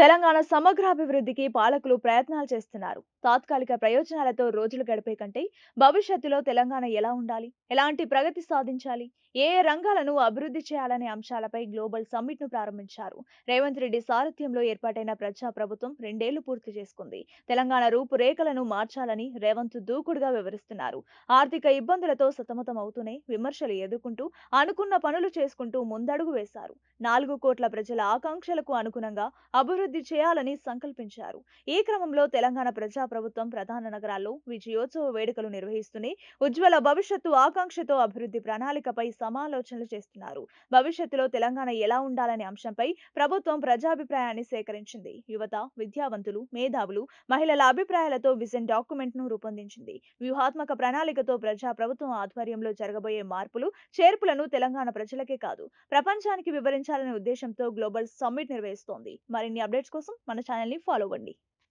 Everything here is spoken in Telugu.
తెలంగాణ సమగ్రాభివృద్ధికి పాలకులు ప్రయత్నాలు చేస్తున్నారు. తాత్కాలిక ప్రయోజనాలతో రోజులు గడిపే కంటే భవిష్యత్తులో తెలంగాణ ఎలా ఉండాలి? ఎలాంటి ప్రగతి సాధించాలి? ఏ ఏ రంగాలను అభివృద్ధి చేయాలనే అంశాలపై గ్లోబల్ సమ్మిట్ను ప్రారంభించారు. రేవంత్ రెడ్డి సారథ్యంలో ఏర్పాటైన ప్రజా ప్రభుత్వం రెండేళ్ళు పూర్తి చేసుకుంది. తెలంగాణ రూపురేఖలను మార్చాలని రేవంత్ దూకుడుగా వివరిస్తున్నారు. ఆర్థిక ఇబ్బందులతో సతమతం అవుతూనే విమర్శలు ఎదుర్కొంటూ అనుకున్న పనులు చేసుకుంటూ ముందడుగు వేశారు. నాలుగు కోట్ల ప్రజల ఆకాంక్షలకు అనుగుణంగా అభివృద్ధి చేయాలని సంకల్పించారు. ఈ క్రమంలో తెలంగాణ ప్రజా ప్రభుత్వం ప్రధాన నగరాల్లో విజయోత్సవ వేడుకలు నిర్వహిస్తూనే ఉజ్వల భవిష్యత్తు ఆకాంక్షతో అభివృద్ధి ప్రణాళికపై సమాలోచనలు చేస్తున్నారు. భవిష్యత్తులో తెలంగాణ ఎలా ఉండాలనే అంశంపై ప్రభుత్వం ప్రజాభిప్రాయాన్ని సేకరించింది. యువత విద్యావంతులు మేధావులు మహిళల అభిప్రాయాలతో విజన్ డాక్యుమెంట్ను రూపొందించింది. వ్యూహాత్మక ప్రణాళికతో ప్రజా ప్రభుత్వం ఆధ్వర్యంలో జరగబోయే మార్పులు చేర్పులను తెలంగాణ ప్రజలకే కాదు ప్రపంచానికి వివరించాలనే ఉద్దేశంతో గ్లోబల్ సమ్మిట్ నిర్వహిస్తోంది. మరిన్ని అప్డేట్స్ కోసం మన ఛానల్ని ఫాలో అవ్వండి.